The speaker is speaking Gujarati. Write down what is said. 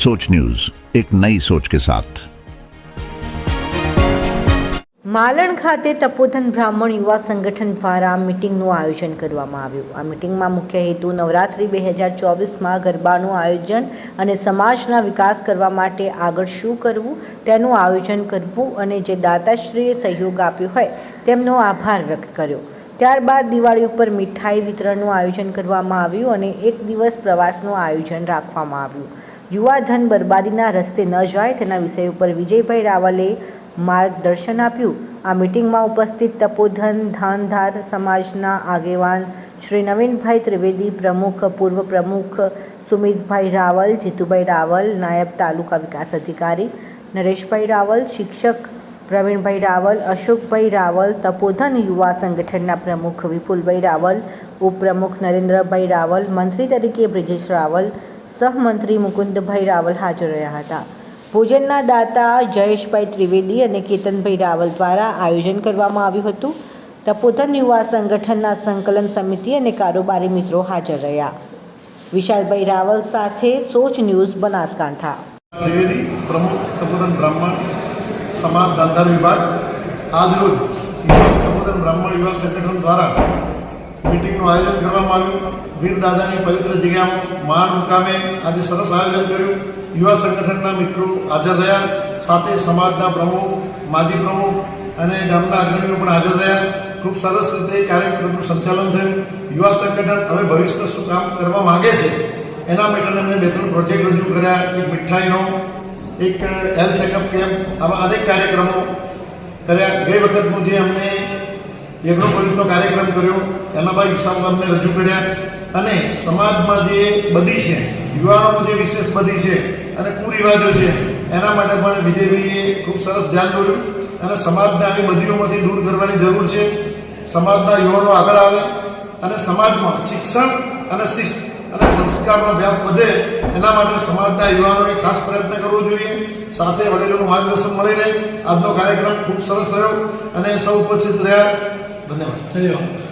सोच न्यूज एक नई सोच के साथ માલણ ખાતે તપોધન બ્રાહ્મણ યુવા સંગઠન દ્વારા મિટિંગનું આયોજન કરવામાં આવ્યું આ મિટિંગમાં મુખ્ય હેતુ નવરાત્રિ બે હજાર ચોવીસમાં ગરબાનું આયોજન અને સમાજના વિકાસ કરવા માટે આગળ શું કરવું તેનું આયોજન કરવું અને જે દાતાશ્રીએ સહયોગ આપ્યો હોય તેમનો આભાર વ્યક્ત કર્યો ત્યારબાદ દિવાળી ઉપર મીઠાઈ વિતરણનું આયોજન કરવામાં આવ્યું અને એક દિવસ પ્રવાસનું આયોજન રાખવામાં આવ્યું. યુવા ધન બરબાદીના રસ્તે ન જાય તેના વિષય ઉપર વિજયભાઈ રાવલે માર્ગદર્શન આપ્યું. આ મિટિંગમાં ઉપસ્થિત તપોધન, ધાનધાર સમાજના આગેવાન શ્રી નવીનભાઈ ત્રિવેદી પ્રમુખ, પૂર્વ પ્રમુખ સુમિતભાઈ રાવલ, જીતુભાઈ રાવલ, નાયબ તાલુકા વિકાસ અધિકારી નરેશભાઈ રાવલ, શિક્ષક પ્રવીણભાઈ રાવલ, અશોકભાઈ રાવલ, તપોધન યુવા સંગઠનના પ્રમુખ વિપુલભાઈ રાવલ, ઉપપ્રમુખ નરેન્દ્રભાઈ રાવલ, મંત્રી તરીકે બ્રિજેશ રાવલ, સહમંત્રી મુકુંદભાઈ રાવલ હાજર રહ્યા હતા. ભોજનના દાતા જયેશભાઈ ત્રિવેદી અને કેતનભાઈ રાવલ દ્વારા આયોજન કરવામાં આવ્યું હતું. તપોધન યુવા સંગઠનના સંકલન સમિતિ અને કારોબારી મિત્રો હાજર રહ્યા. વિશાલભાઈ રાવલ સાથે સોચ ન્યૂઝ બનાસકાંઠા. પ્રમુખ, તપોધન બ્રાહ્મણ સમાજ દાનદાર વિભાગ આજરોજ યુવા સંબોધન બ્રાહ્મણ યુવા સંગઠન દ્વારા મિટિંગનું આયોજન કરવામાં આવ્યું. વીર દાદાની પવિત્ર જગ્યામાં મહાન મુકામે આજે સરસ આયોજન કર્યું. યુવા સંગઠનના મિત્રો હાજર રહ્યા. સાથે સમાજના પ્રમુખ, માજી પ્રમુખ અને ગામના અગ્રણીઓ પણ હાજર રહ્યા. ખૂબ સરસ રીતે કાર્યક્રમનું સંચાલન થયું. યુવા સંગઠન હવે ભવિષ્યમાં શું કામ કરવા માગે છે એના માટે અમે બે ત્રણ પ્રોજેક્ટ રજૂ કર્યા. એક મીઠાઈનો એક હેલ્થ ચેકઅપ કેમ્પ, આવા અનેક કાર્યક્રમો કર્યા. ગઈ વખતનું જે અમને એગ્રોપોલિટનો કાર્યક્રમ કર્યો. એના હિસાબ અમને રજૂ કર્યા. અને સમાજમાં જે બધી છે, યુવાનોમાં જે વિશેષ બધી છે અને કુરિવાજો છે, એના માટે પણ વિજયભાઈએ ખૂબ સરસ ધ્યાન દોર્યું. અને સમાજને આવી બધીઓમાંથી દૂર કરવાની જરૂર છે. સમાજના યુવાનો આગળ આવે અને સમાજમાં શિક્ષણ અને શિસ્ત અને સંસ્કારનો વ્યાપ વધે એના માટે સમાજના યુવાનોએ ખાસ પ્રયત્ન કરવો જોઈએ. સાથે વડીલોનું માર્ગદર્શન મળી રહે. આજનો કાર્યક્રમ ખૂબ સરસ રહ્યો અને સૌ ઉપસ્થિત રહ્યા. ધન્યવાદ. ધન્યવાદ.